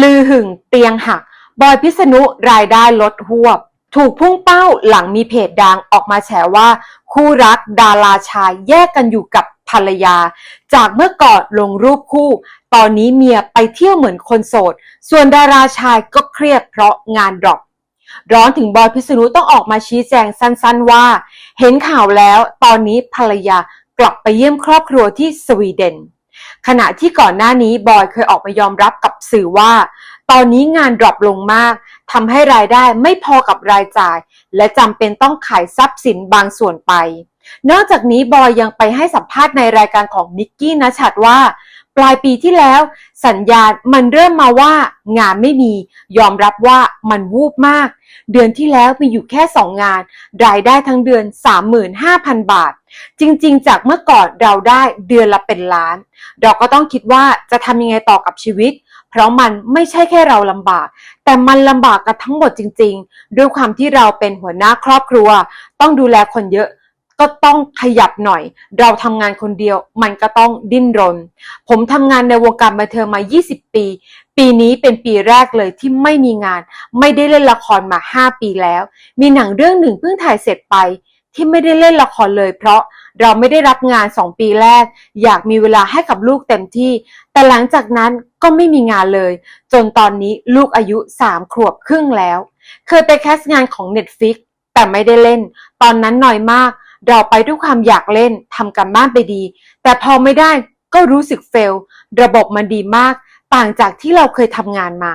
ลือหึงเตียงหัก บอยพิษณุรายได้ลดหวบ ถูกพุ่งเป้าหลังมีเพจดังออกมาแฉว่า คู่รักดาราชายแยกกันอยู่กับภรรยา จากเมื่อก่อนลงรูปคู่ ตอนนี้เมียไปเที่ยวเหมือนคนโสด ส่วนดาราชายก็เครียดเพราะงานดรอปร้อนถึงบอยพิษณุต้องออกมาชี้แจงสั้นๆว่า เห็นข่าวแล้วตอนนี้ภรรยากลับไปเยี่ยมครอบครัวที่สวีเดน ขณะที่ก่อนหน้านี้บอยเคยออกมายอมรับกับสื่อว่า ตอนนี้งานดรอปลงมากทำให้รายได้ไม่พอกับรายจ่าย และจำเป็นต้องขายทรัพย์สินบางส่วนไป นอกจากนี้บอยยังไปให้สัมภาษณ์ในรายการของนิกกี้นะชัดว่า ปลายปีที่แล้ว สัญญาณมันเริ่มมาว่างานไม่มี ยอมรับว่ามันวูบมาก เดือนที่แล้วมีอยู่แค่ 2 งาน รายได้ทั้งเดือน 35,000 บาท จริงๆ จากเมื่อก่อนเราได้เดือนละเป็นล้าน เราก็ต้องคิดว่าจะทำยังไงต่อกับชีวิต เพราะมันไม่ใช่แค่เราลำบาก แต่มันลำบากกันทั้งหมดจริง ๆ ด้วยความที่เราเป็นหัวหน้าครอบครัว ต้องดูแลคนเยอะ ก็ต้องขยับหน่อย เราทำงานคนเดียวมันก็ต้องดิ้นรน ผมทำงานในวงการบันเทิงมา 20 ปี ปีนี้เป็นปีแรกเลยที่ไม่มีงาน ไม่ได้เล่นละครมา 5 ปีแล้ว มีหนังเรื่องหนึ่งเพิ่งถ่ายเสร็จไป ที่ไม่ได้เล่นละครเลย เพราะเราไม่ได้รับงาน 2 ปีแรก อยากมีเวลาให้กับลูกเต็มที่ แต่หลังจากนั้นก็ไม่มีงานเลย จนตอนนี้ลูกอายุ 3 ขวบครึ่งแล้ว เคยไปแคสต์งานของ Netflix แต่ไม่ได้เล่น ตอนนั้นน้อยมาก เราไปด้วยความอยากเล่นทำกันบ้านไปดี แต่พอไม่ได้ก็รู้สึกเฟล ระบบมันดีมาก ต่างจากที่เราเคยทำงานมา